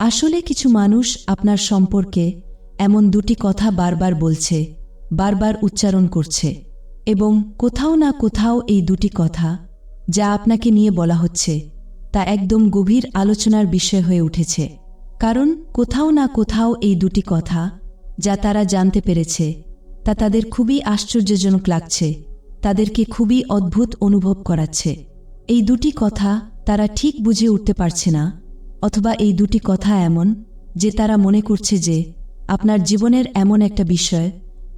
আসলে কিছু মানুষ আপনার সম্পর্কে এমন দুটি কথা বারবার বলছে, বারবার উচ্চারণ করছে এবং কোথাও না কোথাও এই দুটি কথা যা আপনাকে নিয়ে বলা হচ্ছে, তা একদম গভীর আলোচনার বিষয় হয়ে উঠেছে। কারণ কোথাও না কোথাও এই দুটি কথা যা তারা জানতে পেরেছে, তা তাদের খুবই আশ্চর্যজনক লাগছে, তাদেরকে খুবই অদ্ভুত অনুভব করাচ্ছে। এই দুটি কথা তারা ঠিক বুঝে উঠতে পারছে না অথবা এই দুটি কথা এমন যে তারা মনে করছে যে আপনার জীবনের এমন একটা বিষয়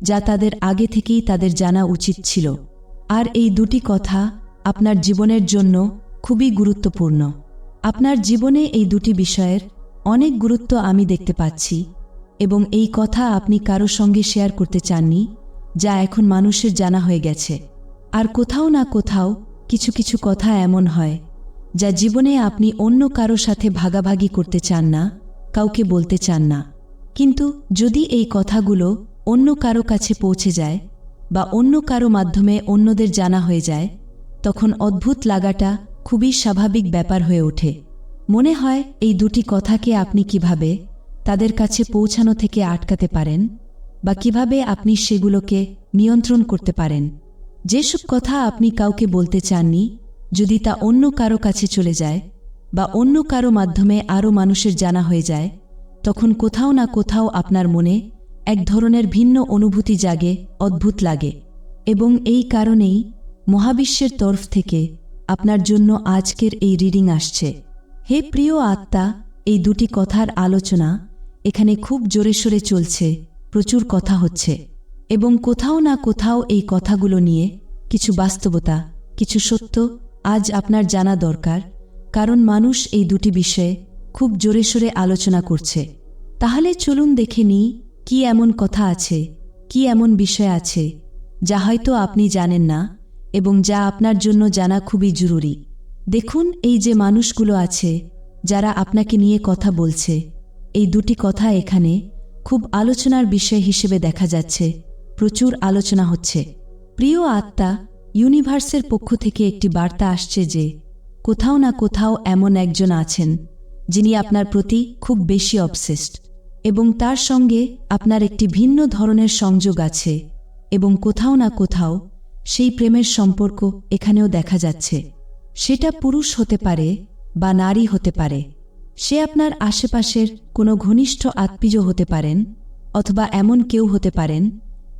যা তাদের আগে থেকেই তাদের জানা উচিত ছিল। আর এই দুটি কথা আপনার জীবনের জন্য খুবই গুরুত্বপূর্ণ। আপনার জীবনে এই দুটি বিষয়ের অনেক গুরুত্ব আমি দেখতে পাচ্ছি এবং এই কথা আপনি কারও সঙ্গে শেয়ার করতে চাননি, যা এখন মানুষের জানা হয়ে গেছে। আর কোথাও না কোথাও কিছু কিছু কথা এমন হয় যা জীবনে আপনি অন্য কারও সাথে ভাগাভাগি করতে চান না, কাউকে বলতে চান না। কিন্তু যদি এই কথাগুলো অন্য কারও কাছে পৌঁছে যায় বা অন্য কারও মাধ্যমে অন্যদের জানা হয়ে যায়, তখন অদ্ভুত লাগাটা খুবই স্বাভাবিক ব্যাপার হয়ে ওঠে। মনে হয় এই দুটি কথাকে আপনি কীভাবে তাদের কাছে পৌঁছানো থেকে আটকাতে পারেন বা কীভাবে আপনি সেগুলোকে নিয়ন্ত্রণ করতে পারেন। যেসব কথা আপনি কাউকে বলতে চাননি যদি তা অন্য কারও কাছে চলে যায় বা অন্য কারও মাধ্যমে আরও মানুষের জানা হয়ে যায়, তখন কোথাও না কোথাও আপনার মনে এক ধরনের ভিন্ন অনুভূতি জাগে, অদ্ভুত লাগে। এবং এই কারণেই মহাবিশ্বের তরফ থেকে আপনার জন্য আজকের এই রিডিং আসছে। হে প্রিয় আত্মা, এই দুটি কথার আলোচনা এখানে খুব জোরে সোরে চলছে, প্রচুর কথা হচ্ছে। এবং কোথাও না কোথাও এই কথাগুলো নিয়ে কিছু বাস্তবতা, কিছু সত্য আজ আপনার জানা দরকার, কারণ মানুষ এই দুটি বিষয়ে খুব জোরে সোরে আলোচনা করছে। তাহলে চলুন দেখে নিই, কি এমন কথা আছে, কি এমন বিষয় আছে, যা হয়তো আপনি জানেন না এবং যা আপনার জন্য জানা খুবই জরুরি। দেখুন এই যে মানুষগুলো আছে, যারা আপনাকে নিয়ে কথা বলছে, এই দুটি কথা এখানে খুব আলোচনার বিষয় হিসেবে দেখা যাচ্ছে, প্রচুর আলোচনা হচ্ছে। প্রিয় আত্মা ইউনিভার্সের পক্ষ থেকে একটি বার্তা আসছে যে, কোথাও না কোথাও এমন একজন আছেন, যিনি আপনার প্রতি খুব বেশি অবসেসড এবং তার সঙ্গে আপনার একটি ভিন্ন ধরনের সংযোগ আছে, এবং কোথাও না কোথাও সেই প্রেমের সম্পর্ক এখানেও দেখা যাচ্ছে। সেটা পুরুষ হতে পারে বা নারী হতে পারে। সে আপনার আশেপাশের কোনো ঘনিষ্ঠ আত্মীয় হতে পারেন, অথবা এমন কেউ হতে পারেন,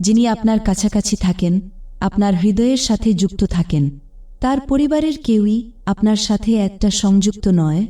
যিনি আপনার কাছাকাছি থাকেন আপনার হৃদয়ের সাথে যুক্ত থাকেন। তার পরিবারের কেউই আপনার সাথে একটা সংযুক্ত নয়,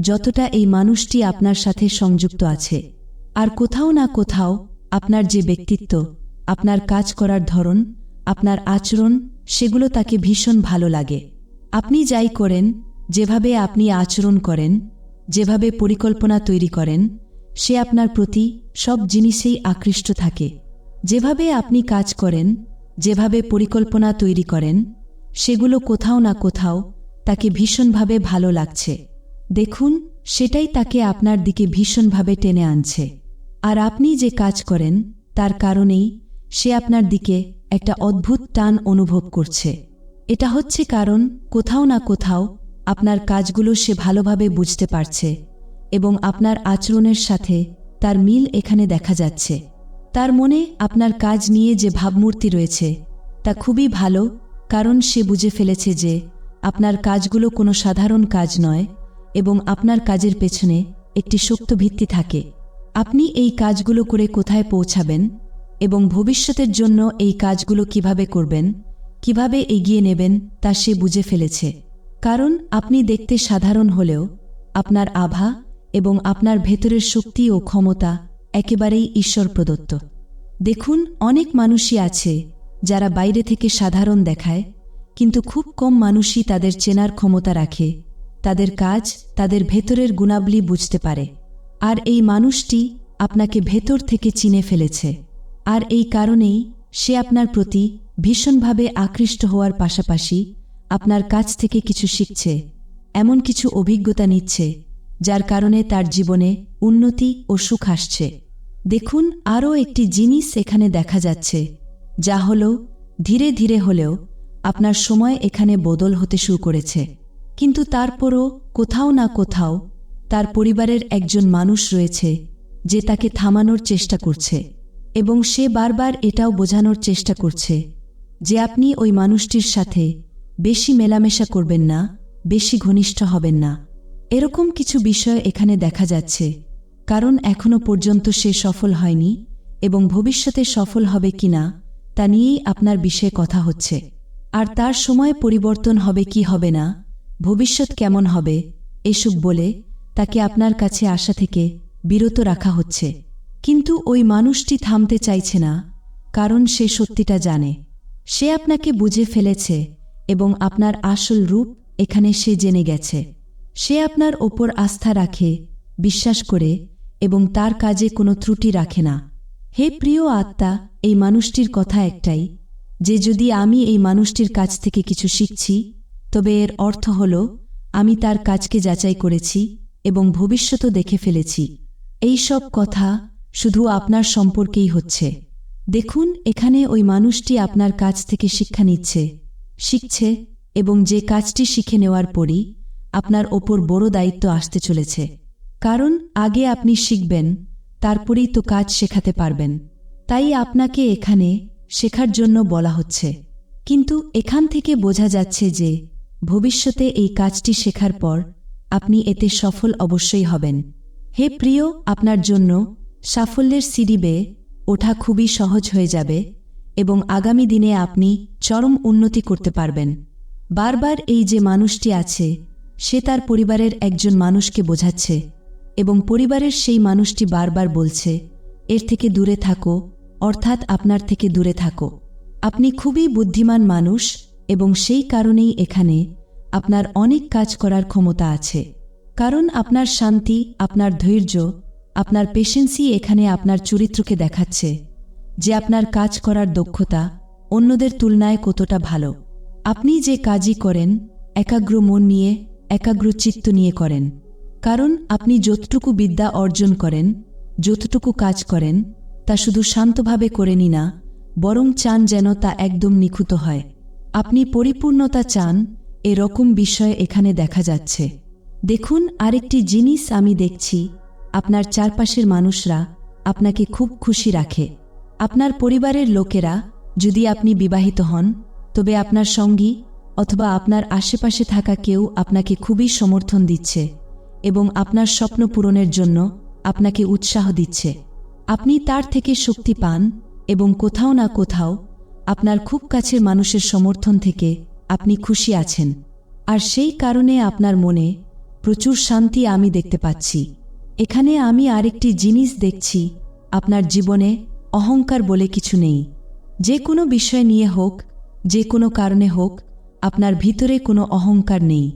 যতটা এই মানুষটি আপনার সাথে সংযুক্ত আছে। আর কোথাও না কোথাও আপনার যে ব্যক্তিত্ব, আপনার কাজ করার ধরন, আপনার আচরণ, সেগুলো তাকে ভীষণ ভালো লাগে। আপনি যাই করেন, যেভাবে আপনি আচরণ করেন, যেভাবে পরিকল্পনা তৈরি করেন, সে আপনার প্রতি সব জিনিসেই আকৃষ্ট থাকে। যেভাবে আপনি কাজ করেন যেভাবে পরিকল্পনা তৈরি করেন, সেগুলো কোথাও না কোথাও তাকে ভীষণভাবে ভালো লাগছে। দেখুন, সেটাই তাকে আপনার দিকে ভীষণভাবে টেনে আনছে। আর আপনি যে কাজ করেন, তার কারণেই সে আপনার দিকে একটা অদ্ভুত টান অনুভব করছে। এটা হচ্ছে কারণ কোথাও না কোথাও আপনার কাজগুলো সে ভালোভাবে বুঝতে পারছে এবং আপনার আচরণের সাথে তার মিল এখানে দেখা যাচ্ছে। তার মনে আপনার কাজ নিয়ে যে ভাবমূর্তি রয়েছে, তা খুবই ভালো, কারণ সে বুঝে ফেলেছে যে আপনার কাজগুলো কোনো সাধারণ কাজ নয় এবং আপনার কাজের পেছনে একটি শক্ত ভিত্তি থাকে। আপনি এই কাজগুলো করে কোথায় পৌঁছাবেন এবং ভবিষ্যতের জন্য এই কাজগুলো কীভাবে করবেন, কীভাবে এগিয়ে নেবেন, তা সে বুঝে ফেলেছে। কারণ আপনি দেখতে সাধারণ হলেও আপনার আভা এবং আপনার ভেতরের শক্তি ও ক্ষমতা একেবারেই ঈশ্বর প্রদত্ত। দেখুন, অনেক মানুষই আছে যারা বাইরে থেকে সাধারণ দেখায়, কিন্তু খুব কম মানুষই তাদের চেনার ক্ষমতা রাখে, তাদের কাজ, তাদের ভেতরের গুণাবলী বুঝতে পারে। আর এই মানুষটি আপনাকে ভেতর থেকে চিনে ফেলেছে। আর এই কারণেই সে আপনার প্রতি ভীষণভাবে আকৃষ্ট হওয়ার পাশাপাশি আপনার কাছ থেকে কিছু শিখছে, এমন কিছু অভিজ্ঞতা নিচ্ছে যার কারণে তার জীবনে উন্নতি ও সুখ আসছে। দেখুন আরও একটি জিনিস এখানে দেখা যাচ্ছে, যা হল ধীরে ধীরে হলেও আপনার সময় এখানে বদল হতে শুরু করেছে। কিন্তু তারপরও কোথাও না কোথাও তার পরিবারের একজন মানুষ রয়েছে যে তাকে থামানোর চেষ্টা করছে এবং সে বারবার এটাও বোঝানোর চেষ্টা করছে যে আপনি ওই মানুষটির সাথে বেশি মেলামেশা করবেন না, বেশি ঘনিষ্ঠ হবেন না। এরকম কিছু বিষয় এখানে দেখা যাচ্ছে, কারণ এখনও পর্যন্ত সে সফল হয়নি এবং ভবিষ্যতে সফল হবে কিনা তা নিয়েই আপনার বিষয়ে কথা হচ্ছে। আর তার সময় পরিবর্তন হবে কি হবে না, ভবিষ্যৎ কেমন হবে, এসব বলে তাকে আপনার কাছে আসা থেকে বিরত রাখা হচ্ছে। কিন্তু ওই মানুষটি থামতে চাইছে না, কারণ সে সত্যিটা জানে। সে আপনাকে বুঝে ফেলেছে এবং আপনার আসল রূপ এখানে সে জেনে গেছে। সে আপনার ওপর আস্থা রাখে, বিশ্বাস করে এবং তার কাজে কোনো ত্রুটি রাখে না। হে প্রিয় আত্মা, এই মানুষটির কথা একটাই, যে যদি আমি এই মানুষটির কাছ থেকে কিছু শিখছি, তবে এর অর্থ হল, আমি তার কাজকে যাচাই করেছি এবং ভবিষ্যতও দেখে ফেলেছি। এই সব কথা শুধু আপনার সম্পর্কেই হচ্ছে। দেখুন, এখানে ওই মানুষটি আপনার কাছ থেকে শিক্ষা নিচ্ছে। শিখছে এবং যে কাজটি শিখে নেওয়ার পরই আপনার ওপর বড় দায়িত্ব আসতে চলেছে। কারণ, আগে আপনি শিখবেন, তারপরেই তো কাজ শেখাতে পারবেন। তাই আপনাকে এখানে শেখার জন্য বলা হচ্ছে। কিন্তু এখান থেকে বোঝা যাচ্ছে যে, ভবিষ্যতে এই কাজটি শেখার পর আপনি এতে সফল অবশ্যই হবেন। হে প্রিয়, আপনার জন্য সাফল্যের সিঁড়ি বেয়ে ওঠা খুবই সহজ হয়ে যাবে এবং আগামী দিনে আপনি চরম উন্নতি করতে পারবেন। বারবার এই যে মানুষটি আছে সে তার পরিবারের একজন মানুষকে বোঝাচ্ছে এবং পরিবারের সেই মানুষটি বারবার বলছে, এর থেকে দূরে থাকো, অর্থাৎ আপনার থেকে দূরে থাকো। আপনি খুবই বুদ্ধিমান মানুষ এবং সেই কারণেই এখানে আপনার অনেক কাজ করার ক্ষমতা আছে। কারণ আপনার শান্তি, আপনার ধৈর্য, আপনার পেশেন্সই এখানে আপনার চরিত্রকে দেখাচ্ছে। যে আপনার কাজ করার দক্ষতা অন্যদের তুলনায় কতটা ভালো। আপনি যে কাজই করেন, একাগ্র মন নিয়ে একাগ্র চিত্ত নিয়ে করেন। কারণ আপনি যতটুকু বিদ্যা অর্জন করেন, যতটুকু কাজ করেন, তা শুধু শান্তভাবে করেনি না, বরং চান যেন তা একদম নিখুঁত হয়। আপনি পরিপূর্ণতা চান এরকম বিষয় এখানে দেখা যাচ্ছে। দেখুন, আরেকটি জিনিস আমি দেখছি, আপনার চারপাশের মানুষরা আপনাকে খুব খুশি রাখে। আপনার পরিবারের লোকেরা যদি আপনি বিবাহিত হন, তবে আপনার সঙ্গী অথবা আপনার আশেপাশে থাকা কেউ আপনাকে খুবই সমর্থন দিচ্ছে এবং আপনার স্বপ্ন পূরণের জন্য আপনাকে উৎসাহ দিচ্ছে। আপনি তার থেকে শক্তি পান এবং কোথাও না কোথাও আপনার খুব কাছের মানুষের সমর্থন থেকে আপনি খুশি আছেন। আর সেই কারণে আপনার মনে প্রচুর শান্তি আমি দেখতে পাচ্ছি। এখানে আমি আরেকটি জিনিস দেখছি, আপনার জীবনে অহংকার বলে কিছু নেই। যে কোনো বিষয় নিয়ে হোক, যে কোনো কারণে হোক আপনার ভিতরে কোনো অহংকার নেই।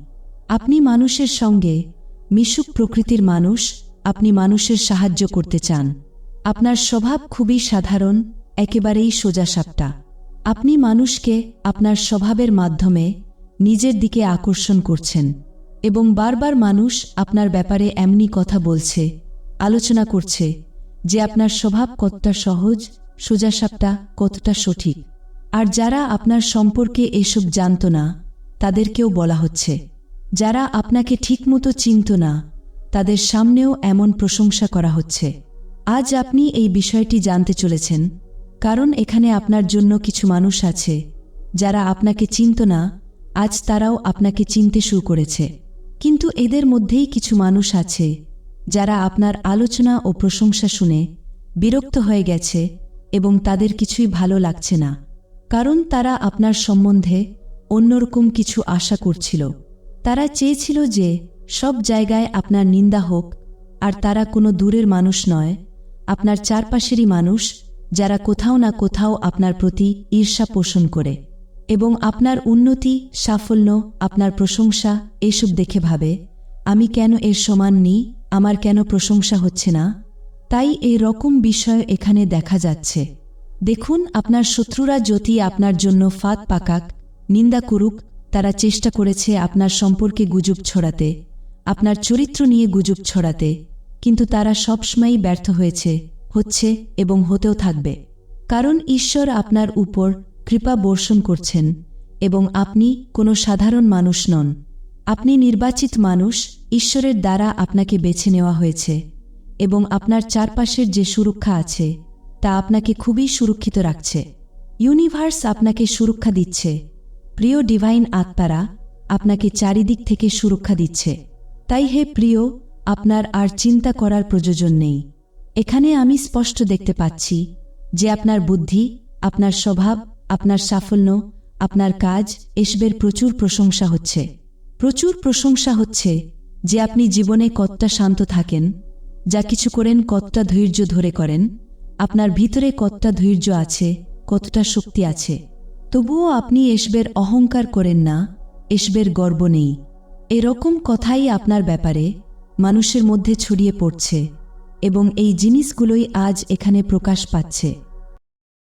আপনি মানুষের সঙ্গে মিশুক প্রকৃতির মানুষ, আপনি মানুষের সাহায্য করতে চান। আপনার স্বভাব খুবই সাধারণ, একেবারেই সোজাসাপটা। আপনি মানুষকে আপনার স্বভাবের মাধ্যমে নিজের দিকে আকর্ষণ করছেন এবং বারবার মানুষ আপনার ব্যাপারে এমনি কথা বলছে, আলোচনা করছে যে আপনার স্বভাব কতটা সহজ, সোজাসাপটা কতটা সঠিক। আর যারা আপনার সম্পর্কে এসব জানত না, তাদেরকেও বলা হচ্ছে। যারা আপনাকে ঠিকমতো চিনত না, তাদের সামনেও এমন প্রশংসা করা হচ্ছে। আজ আপনি এই বিষয়টি জানতে চলেছেন, কারণ এখানে আপনার জন্য কিছু মানুষ আছে, যারা আপনাকে চিনত না, আজ তারাও আপনাকে চিনতে শুরু করেছে। কিন্তু এদের মধ্যেই কিছু মানুষ আছে, যারা আপনার আলোচনা ও প্রশংসা শুনে বিরক্ত হয়ে গেছে এবং তাদের কিছুই ভালো লাগছে না। কারণ তারা আপনার সম্বন্ধে অন্যরকম কিছু আশা করছিল। তারা চেয়েছিল যে সব জায়গায় আপনার নিন্দা হোক, আর তারা কোনো দূরের মানুষ নয়, আপনার চারপাশেরই মানুষ, যারা কোথাও না কোথাও আপনার প্রতি ঈর্ষা পোষণ করে, এবং আপনার উন্নতি, সাফল্য, আপনার প্রশংসা এসব দেখে ভাবে, আমি কেন এর সমান নি? আমার কেন প্রশংসা হচ্ছে না? তাই এই রকম বিষয় এখানে দেখা যাচ্ছে। দেখুন, আপনার শত্রুরা যদি আপনার জন্য ফাঁদ পাকাক, নিন্দা করুক, তারা চেষ্টা করেছে আপনার সম্পর্কে গুজব ছড়াতে, আপনার চরিত্র নিয়ে গুজব ছড়াতে, কিন্তু তারা সবসময়ই ব্যর্থ হয়েছে, হচ্ছে এবং হতেও থাকবে। কারণ ঈশ্বর আপনার উপর কৃপা বর্ষণ করছেন এবং আপনি কোনো সাধারণ মানুষ নন। আপনি নির্বাচিত মানুষ, ঈশ্বরের দ্বারা আপনাকে বেছে নেওয়া হয়েছে এবং আপনার চারপাশের যে সুরক্ষা আছে তা আপনাকে খুবই সুরক্ষিত রাখছে। ইউনিভার্স আপনাকে সুরক্ষা দিচ্ছে। প্রিয় ডিভাইন আত্মারা, আপনাকে চারিদিক থেকে সুরক্ষা দিচ্ছে। তাই হে প্রিয়, আপনার আর চিন্তা করার প্রয়োজন নেই। এখানে আমি স্পষ্ট দেখতে পাচ্ছি যে আপনার বুদ্ধি, আপনার স্বভাব, আপনার সাফল্য, আপনার কাজ, এসবের প্রচুর প্রশংসা হচ্ছে। প্রচুর প্রশংসা হচ্ছে যে আপনি জীবনে কতটা শান্ত থাকেন, যা কিছু করেন কতটা ধৈর্য ধরে করেন আপনার ভিতরে কতটা ধৈর্য আছে কতটা শক্তি আছে? তবুও আপনি এসবের অহংকার করেন না এসবের গর্ব নেই। এরকম কথাই আপনার ব্যাপারে মানুষের মধ্যে ছড়িয়ে পড়ছে এবং এই জিনিসগুলোই আজ এখানে প্রকাশ পাচ্ছে।